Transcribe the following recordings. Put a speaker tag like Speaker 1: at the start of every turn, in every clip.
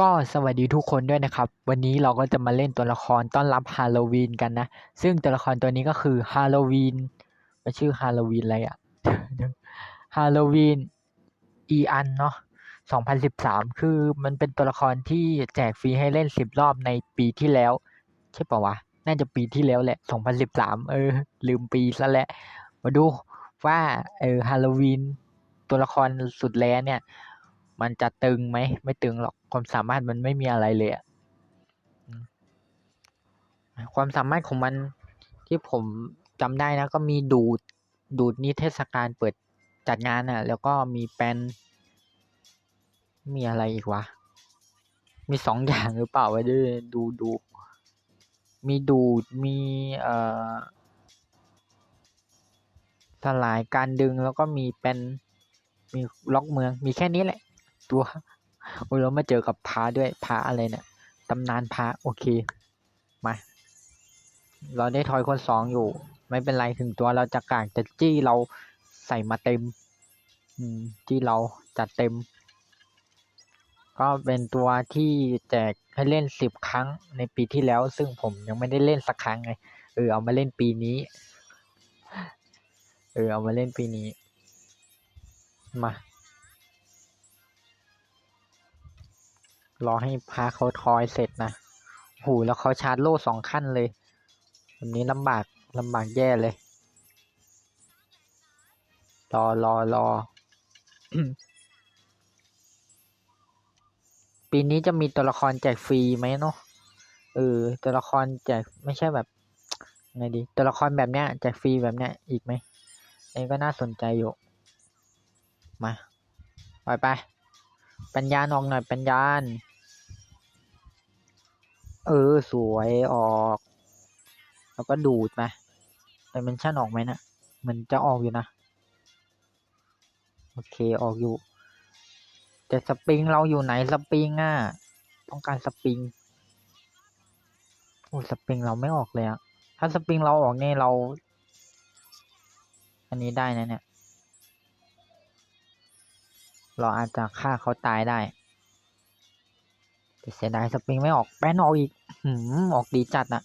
Speaker 1: ก็สวัสดีทุกคนด้วยนะครับ วันนี้เราก็จะมาเล่นตัวละครต้อนรับฮาโลวีนกันนะ ซึ่งตัวละครตัวนี้ก็คือฮาโลวีนมันชื่อฮาโลวีนอะไรอะฮาโลวีนอีอันเนาะ2013 คือมันเป็นตัวละครที่แจกฟรีให้เล่น 10 รอบในปีที่แล้ว ใช่ปะวะ น่าจะปีที่แล้วแหละ 2013 เออ ลืมปีซะแล้วมาดูว่าเออฮาโลวีนตัวละครสุดแล้เนี่ย มันจะตึงไหม ไม่ตึงหรอก ความสามารถมันไม่มีอะไรเลยอะความสามารถของมันที่ผมจำได้นะ ก็มีดูด ดูดนิเทศกาลเปิดจัดงานอะ แล้วก็มีแปนมีอะไรอีกวะ มีสองอย่างหรือเปล่าวะดูดูดู มีดูด มีเอ่อสลายการดึงแล้วก็มีเป็นมีล็อกเมืองมีแค่นี้แหละ ตัวโอ้ยเรามาเจอกับพระด้วยพระอะไรเนี่ยตำนานพระโอเคมาเราได้ทอยคนสองอยู่ ไม่เป็นไรถึงตัวเราจะกากแต่จี้เราใส่มาเต็มอืมจี้เราจัดเต็ม ก็เป็นตัวที่แจกให้เล่นสิบครั้งในปีที่แล้ว ซึ่งผมยังไม่ได้เล่นสักครั้งไงเออเอามาเล่นปีนี้ เออเอามาเล่นปีนี้ มา รอให้พาเขาทอยเสร็จนะโหแล้วเขาชาร์จโล่สองขั้นเลยแบบนี้ลำบากลำบากแย่เลย รอรอรอ ปีนี้จะมีตัวละครแจกฟรีไหมเนาะเออตัวละครแจกไม่ใช่แบบไงดี ตัวละครแบบเนี้ยแจกฟรีแบบเนี้ยอีกไหมอันนี้ก็น่าสนใจอยู่ มา ปล่อยไป ปัญญาณออกหน่อยปัญญา เออ สวยออก แล้วก็ดูดไปแต่มันชั่นออกไหมนะมันจะออกอยู่นะ โอเคออกอยู่ แต่สปริงเราอยู่ไหนสปริงอะ ต้องการสปริงโอ้สปริงเราไม่ออกเลยอะถ้าสปริงเราออกนี่เรา อันนี้ได้นะเนี่ย เราอาจจะฆ่าเขาตายได้ เสียดายสปริงไม่ออกแป้นออกอีกหืมออกดีจัดอะ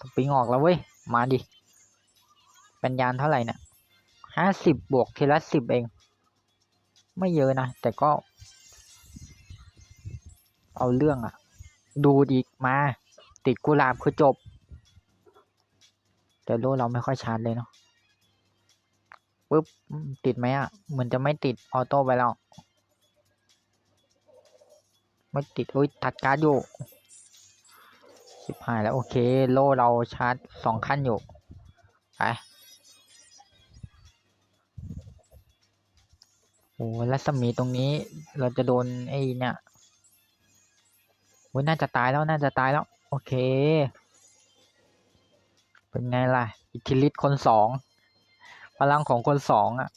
Speaker 1: สปริงออกแล้วเว้ย มาดิเป็นยานเท่าไหร่เนี่ยห้าสิบบวกทีละสิบเอง ไม่เยอะนะ แต่ก็ เอาเรื่องอะดูดีมา ติดกุหลาบคือจบ แต่โลเราไม่ค่อยชาร์จเลยเนาะปุ๊บ ติดไหมอะ่ะเหมือนจะไม่ติดออโต้ไปแล้ว ไม่ติดอุ้ยตัดการ์ดอยู่ชิบห้าแล้วโอเค โลเราชาร์จสองขั้นอยู่ไปโอ้รัศมีตรงนี้เราจะโดนไอ้เนี่ยโอ้ยน่าจะตายแล้วน่าจะตายแล้ว โอเค เป็นไงล่ะ อิทธิฤทธิ์คนสองพลังของคนสองอะ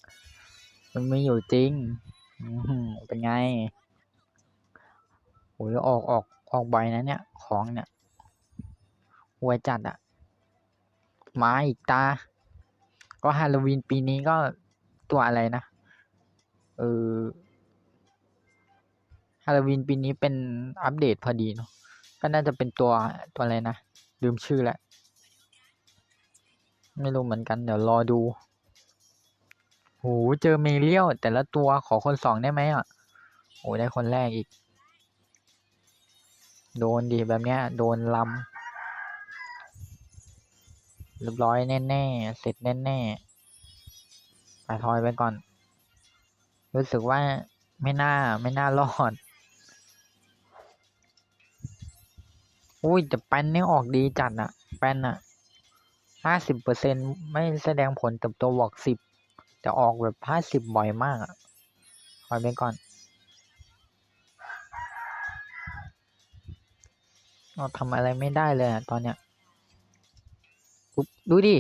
Speaker 1: มันมีอยู่จริงเป็นไง อ้ยออกออกออกบ่อยนะเนี่ย ของเนี่ยหวยจัดอะมาอีกตา ก็ฮาโลวีนปีนี้ก็ตัวอะไรนะ เออฮาโลวีนปีนี้เป็นอัปเดตพอดีเนาะ ก็น่าจะเป็นตัวตัวอะไรนะ ลืมชื่อแล้ว ไม่รู้เหมือนกัน เดี๋ยวรอดูโหเจอเมเรียลแต่ละตัวขอคนสองได้ไหมอะโหได้คนแรกอีก โดนดีแบบเนี้ย โดนลำเรียบร้อยแน่ๆเสร็จแน่ๆไปทอยไปก่อน รู้สึกว่าไม่น่าไม่น่ารอดอุ้ยแต่แป้นนี่ออกดีจัดอะแป้นอะห้าสิบเปอร์เซ็นไม่แสดงผลเติบโตบวกสิบจะออกแบบห้าสิบบ่อยมากอะคอยไปก่อน เราทำอะไรไม่ได้เลยอะตอนเนี้ยดูดิ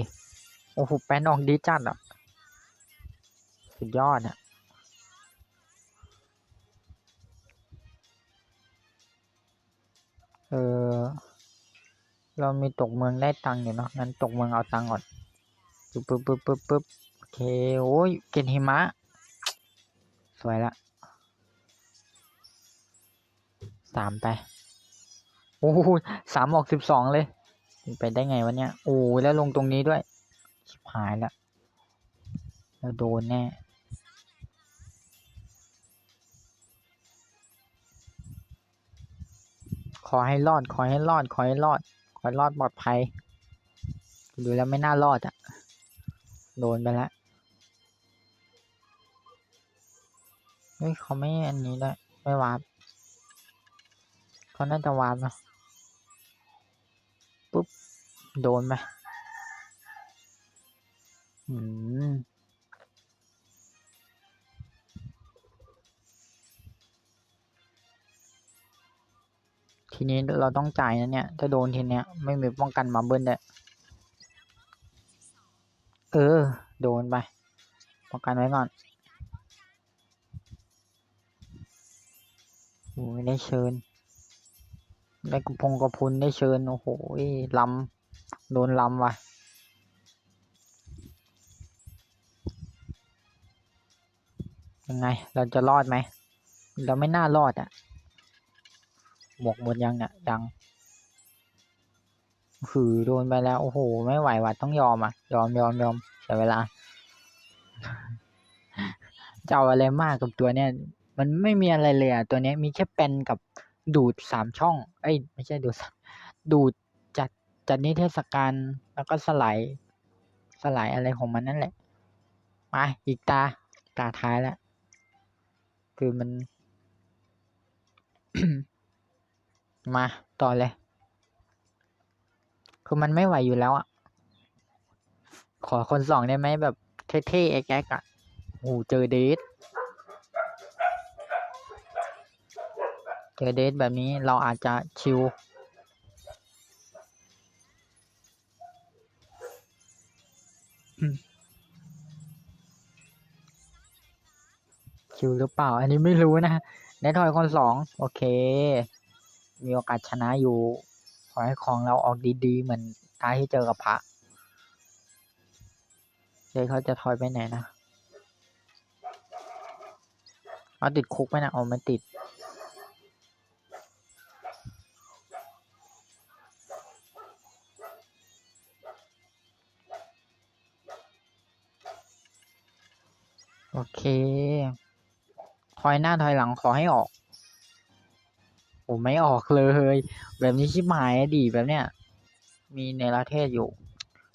Speaker 1: โอ้โห แป้นออกดีจัดอะ สุดยอดอะ เออ เรามีตกเมืองได้ตังค์อยู่เนาะ งั้นตกเมืองเอาตังค์ก่อนปึ๊บปึ๊บปึ๊บปึ๊บปึ๊บโอเค โอ้ย เกณฑ์หิมะ สวยละ สามไป โอ้โหสามออกสิบสองเลย ไปได้ไงวะเนี่ย โอ้แล้วลงตรงนี้ด้วย ชิบหายแล้วแล้วโดนแน่ ขอให้รอด ขอให้รอด ขอให้รอด ขอให้รอดปลอดภัย ดูแล้วไม่น่ารอดอะ่ะโดนไปแล้ว เฮ้ยเขาไม่อันนี้ด้วยไม่วาร์ปเขาน่าจะวาร์ปนะ โดนไปอืมทีนี้เราต้องจ่ายนะเนี่ย ถ้าโดนทีเนี้ย ไม่มีป้องกันมาเบิ้ลได้เออ โดนไป ป้องกันไว้ก่อนโอ้ยได้เชิญ ได้กระพงกระพุนได้เชิญ โอ้โหลำ โดนลำว่ะยังไง เราจะรอดไหม เราไม่น่ารอดอะ่ะ หมวกหมดยังเนี่ยยังหือโดนไปแล้ว โอ้โห ไม่ไหวว่ะต้องยอมอะ ยอมยอมยอมเสียเวลาจะเอาอะไรมากกับตัวเนี้ยมันไม่มีอะไรเลยอะตัวเนี้ยมีแค่เป็นกับดูดสามช่อง เอ้ย ไม่ใช่ดูดดูด จัดนิเทศกาลแล้วก็สลายสลายอะไรของมันนั่นแหละมาอีกตาตาท้ายแล้วคือมัน มาต่อเลย คือมันไม่ไหวอยู่แล้วอะ ขอคนสองได้ไหมแบบเท่ๆแอ๊กๆอะโอ้โหเจอเดทเจอเดทแบบนี้เราอาจจะชิว ชิวหรือเปล่า อันนี้ไม่รู้นะในทอยคนสองโอเค มีโอกาสชนะอยู่ ขอให้ของเราออกดีๆ เหมือนตายที่เจอกับพระเดี๋ยวเขาจะทอยไปไหนนะเอาติดคุกไหมนะเอาไม่ติดโอเค ถอยหน้าถอยหลังขอให้ออก ผมไม่ออกเลย แบบนี้ชิบหายดีแบบเนี้ย มีในประเทศอยู่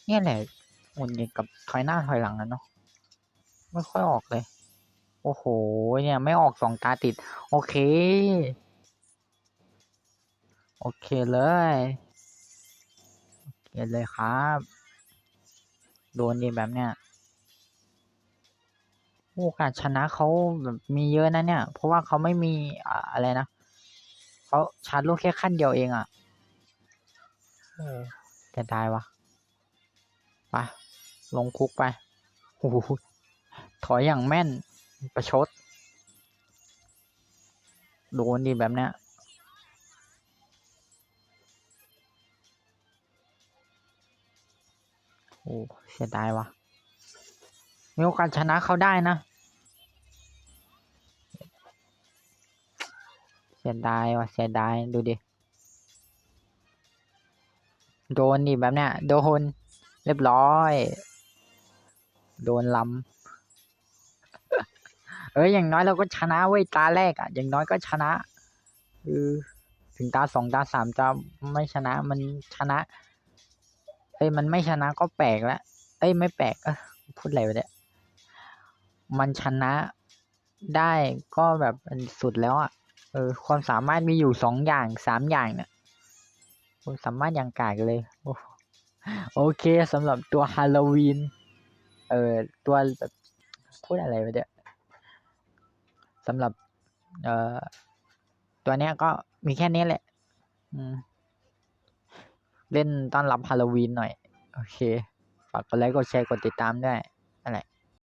Speaker 1: เนี่ยแหละหงุดหงิดกับถอยหน้าถอยหลังนะเนาะ ไม่ค่อยออกเลย โอ้โห เนี่ยไม่ออกสองตาติด โอเค โอเคเลย โอเคเลยครับ โดนดีแบบเนี้ย โอกาสชนะเขาแบบมีเยอะนะเนี่ย เพราะว่าเขาไม่มีอ่าอะไรนะเขาชาร์จลูกแค่ขั้นเดียวเองอะ่ะเออแต่ได้วะไปลงคุกไปโอ้โหถอยอย่างแม่นประชด โดนดีแบบเนี้ยโอ้เสียดายวะ มีโอกาสชนะเขาได้นะเสียดายว่ะเสียดายดูดิ โดนดิแบบเนี้ยโดน เรียบร้อย โดนล้ำเอ้ยอย่างน้อยเราก็ชนะเว้ยตาแรกอะ อย่างน้อยก็ชนะคือถึงตาสองตาสามจะไม่ชนะมันชนะ เอ้ยมันไม่ชนะก็แปลกแล้วเอ้ยไม่แปลกเออพูดอะไรวะเนี่ย มันชนะได้ก็แบบสุดแล้วอะเออความสามารถมีอยู่สองอย่างสามอย่างเนี่ยความสามารถอย่างกากเลย โอโอเคสำหรับตัวฮาโลวีนเออตัวแบบพูดอะไรไปเนี่ยสำหรับ เอ่อ ตัวเนี้ยก็มีแค่นี้แหละเล่นต้อนรับฮาโลวีนหน่อย โอเค ฝากกดไลค์กดแชร์กดติดตามด้วยนั่นแหละ